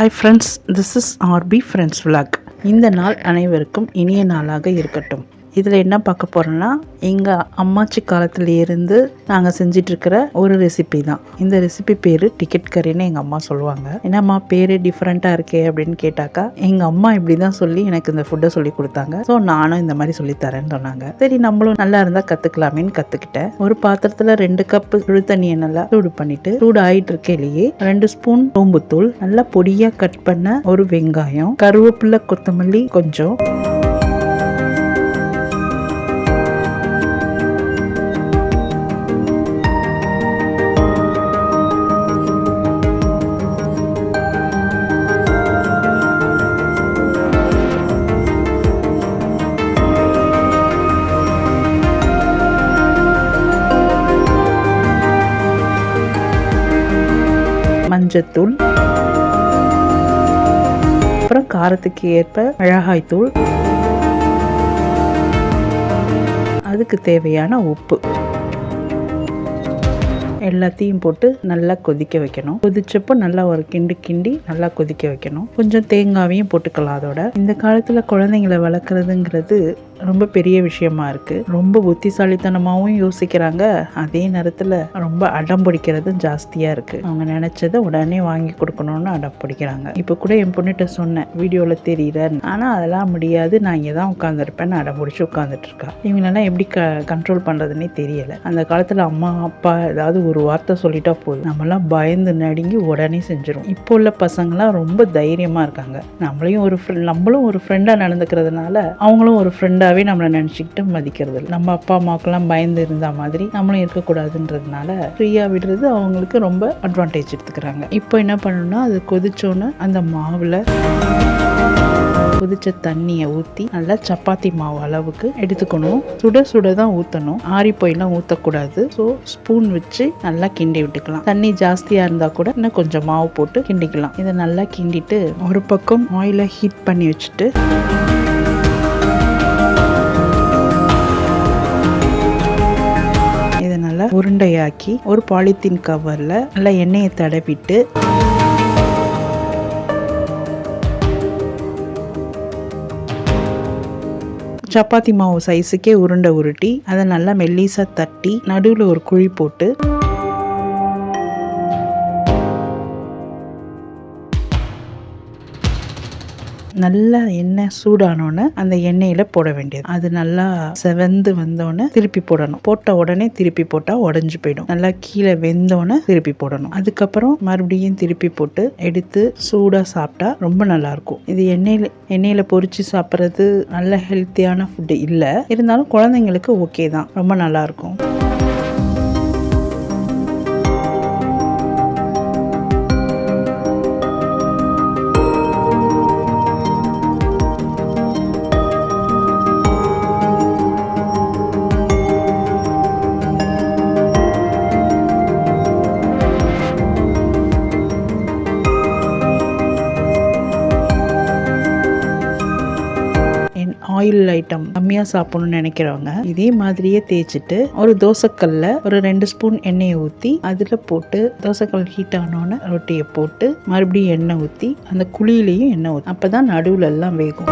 Hi friends this is RP friends vlog இந்த நாள் அனைவருக்கும் இனிய நாளாக இருக்கட்டும். இதில் என்ன பார்க்க போகிறோன்னா எங்கள் அம்மாச்சி காலத்துலேருந்து நாங்கள் செஞ்சிட்ருக்கிற ஒரு ரெசிபி தான். இந்த ரெசிபி பேர் டிக்கெட் கறின்னு எங்கள் அம்மா சொல்லுவாங்க. என்னம்மா பேர் டிஃப்ரெண்ட்டாக இருக்கே அப்படின்னு கேட்டாக்கா எங்கள் அம்மா இப்படி தான் சொல்லி எனக்கு இந்த ஃபுட்டை சொல்லி கொடுத்தாங்க. ஸோ நானும் இந்த மாதிரி சொல்லி தரேன்னு சொன்னாங்க. சரி நம்மளும் நல்லா இருந்தால் கற்றுக்கலாமேன்னு கற்றுக்கிட்டேன் ஒரு பாத்திரத்தில் ரெண்டு கப்பு சுடு தண்ணியை நல்லா சூடு பண்ணிட்டு சூடு ஆயிட்டு இருக்கையிலேயே ரெண்டு ஸ்பூன் சோம்புத்தூள் நல்லா பொடியாக கட் பண்ண ஒரு வெங்காயம் கருவேப்பிலை கொத்தமல்லி கொஞ்சம் மஞ்சத்தூள் அப்புறம் காரத்துக்கு ஏற்ப மிளகாய் தூள் அதுக்கு தேவையான உப்பு. எல்லாத்தையும் போட்டு நல்லா கொதிக்க வைக்கணும். கொதிச்சப்போ நல்லா ஒரு கிண்டு கிண்டி நல்லா கொதிக்க வைக்கணும். கொஞ்சம் தேங்காவையும் போட்டுக்கலாம் அதோட. இந்த காலத்தில் குழந்தைங்களை வளர்க்குறதுங்கிறது ரொம்ப பெரிய விஷயமா இருக்கு. ரொம்ப புத்திசாலித்தனமாகவும் யோசிக்கிறாங்க. அதே நேரத்தில் ரொம்ப அடம் பிடிக்கிறதும் ஜாஸ்தியாக இருக்கு. அவங்க நினைச்சதை உடனே வாங்கி கொடுக்கணும்னு அடம் பிடிக்கிறாங்க. இப்போ கூட என் பொண்ணுகிட்ட சொன்னேன் வீடியோவில் தெரியல ஆனால் அதெல்லாம் முடியாது. நான் இங்கே தான் உட்காந்துருப்பேன்னு அடம் பிடிச்சி உட்காந்துட்டு இருக்கா. இவங்களெல்லாம் எப்படி க கண்ட்ரோல் பண்ணுறதுனே தெரியல. அந்த காலத்தில் அம்மா அப்பா ஏதாவது ஒரு ஒரு வார்த்தை சொல்லிட்டா போதும். நம்மளாம் பயந்து நடுங்கி உடனே செஞ்சிடும் இப்போ உள்ள பசங்களாம் ரொம்ப தைரியமாக இருக்காங்க. நம்மளையும் ஒரு நம்மளும் ஒரு ஃப்ரெண்டாக நடந்துக்கிறதுனால அவங்களும் ஒரு ஃப்ரெண்டாகவே நம்மளை நினச்சிக்கிட்டு மதிக்கிறது இல்லை நம்ம அப்பா அம்மாவுக்கெல்லாம் பயந்து இருந்த மாதிரி நம்மளும் இருக்கக்கூடாதுன்றதுனால ஃப்ரீயாக விடுறது அவங்களுக்கு ரொம்ப அட்வான்டேஜ் எடுத்துக்கிறாங்க. இப்போ என்ன பண்ணணும்னா அது கொதிச்சோன்னு அந்த மாவில் கொதிச்ச தண்ணியை ஊற்றி நல்லா சப்பாத்தி மாவு அளவுக்கு எடுத்துக்கணும். சுட சுட தான் ஊற்றணும் ஆறி போயெல்லாம் ஊற்றக்கூடாது ஸோ ஸ்பூன் வச்சு நல்லா கிண்டி விட்டுக்கலாம். தண்ணி ஜாஸ்தியாக இருந்தால் கூட இன்னும் கொஞ்சம் மாவு போட்டு கிண்டிக்கலாம். இதை நல்லா கிண்டிட்டு ஒரு பக்கம் ஆயிலை ஹீட் பண்ணி வச்சுட்டு இதை நல்லா உருண்டையாக்கி ஒரு பாலித்தீன் கவரில் நல்லா எண்ணெயை தடவிட்டு சப்பாத்தி மாவு சைஸுக்கே உருண்டை உருட்டி அதை நல்லா மெல்லிசாக தட்டி நடுவில் ஒரு குழி போட்டு நல்லா எண்ணெய் சூடானோன்னே அந்த எண்ணெயில் போட வேண்டியது. அது நல்லா செவந்து வந்தோடனே திருப்பி போடணும். போட்ட உடனே திருப்பி போட்டால் உடஞ்சி போயிடும். நல்லா கீழே வெந்தோடனே திருப்பி போடணும். அதுக்கப்புறம் மறுபடியும் திருப்பி போட்டு எடுத்து சூடாக சாப்பிட்டா ரொம்ப நல்லா இருக்கும் இது எண்ணெயில் எண்ணெயில் பொறிச்சு சாப்பிட்றது நல்ல ஹெல்த்தியான ஃபுட்டு இல்லை. இருந்தாலும் குழந்தைங்களுக்கு ஓகே தான். ரொம்ப நல்லா ஆயில் ஐட்டம் கம்மியாக சாப்பிடணும்னு நினைக்கிறவங்க இதே மாதிரியே தேய்ச்சிட்டு ஒரு தோசைக்கல்ல ஒரு ரெண்டு ஸ்பூன் எண்ணெயை ஊற்றி அதில் போட்டு தோசைக்கல் ஹீட் ஆனோன்னு ரொட்டியை போட்டு மறுபடியும் எண்ணெய் ஊற்றி அந்த குழியிலையும் எண்ணெய் ஊற்றி அப்போ தான் நடுவுல எல்லாம் வேகும்.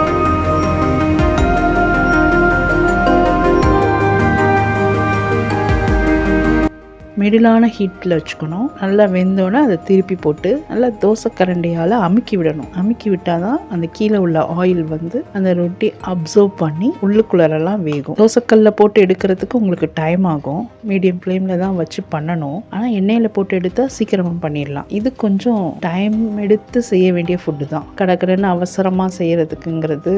மிடிலான ஹீட்டில் வச்சுக்கணும். நல்லா வெந்தோடனே அதை திருப்பி போட்டு நல்லா தோசை கரண்டியால் அமுக்கி விடணும். அமுக்கி விட்டால் தான் அந்த கீழே உள்ள ஆயில் வந்து அந்த ரொட்டி அப்சர்வ் பண்ணி உள்ளுக்குள்ளரெல்லாம் வேகும். தோசைக்கல்ல போட்டு எடுக்கிறதுக்கு உங்களுக்கு டைம் ஆகும். மீடியம் ஃப்ளேமில் தான் வச்சு பண்ணணும். ஆனால் எண்ணெயில் போட்டு எடுத்தால் சீக்கிரமாக பண்ணிடலாம். இது கொஞ்சம் டைம் எடுத்து செய்ய வேண்டிய ஃபுட்டு தான். கடற்கடன்னு அவசரமாக செய்கிறதுக்குங்கிறது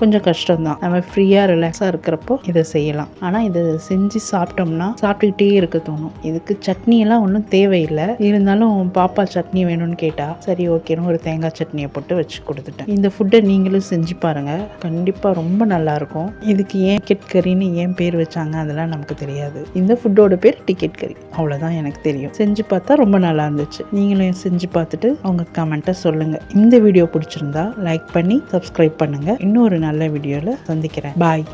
கொஞ்சம் கஷ்டம் தான் நம்ம ஃப்ரீயாக ரிலாக்ஸாக இருக்கிறப்போ இதை செய்யலாம். ஆனால் இதை செஞ்சு சாப்பிட்டோம்னா சாப்பிட்டுக்கிட்டே இருக்க தோணும். இது அதுக்கு சட்னியெல்லாம் ஒன்றும் தேவையில்லை. இருந்தாலும் பாப்பா சட்னி வேணும்னு கேட்டால் சரி ஓகேன்னு ஒரு தேங்காய் சட்னியை போட்டு வச்சு கொடுத்துட்டேன். இந்த ஃபுட்டை நீங்களும் செஞ்சு பாருங்கள் கண்டிப்பாக ரொம்ப நல்லா இருக்கும். இதுக்கு ஏன் டிக்கெட் கறின்னு ஏன் பேர் வச்சாங்க? அதெல்லாம் நமக்கு தெரியாது. இந்த ஃபுட்டோட பேர் டிக்கெட் கறி. அவ்வளோதான் எனக்கு தெரியும். செஞ்சு பார்த்தா ரொம்ப நல்லா இருந்துச்சு. நீங்களும் செஞ்சு பார்த்துட்டு அவங்க கமெண்ட்டை சொல்லுங்கள் இந்த வீடியோ பிடிச்சிருந்தா லைக் பண்ணி சப்ஸ்கிரைப் இன்னும் இன்னொரு நல்ல வீடியோவில் சந்திக்கிறேன். பாய்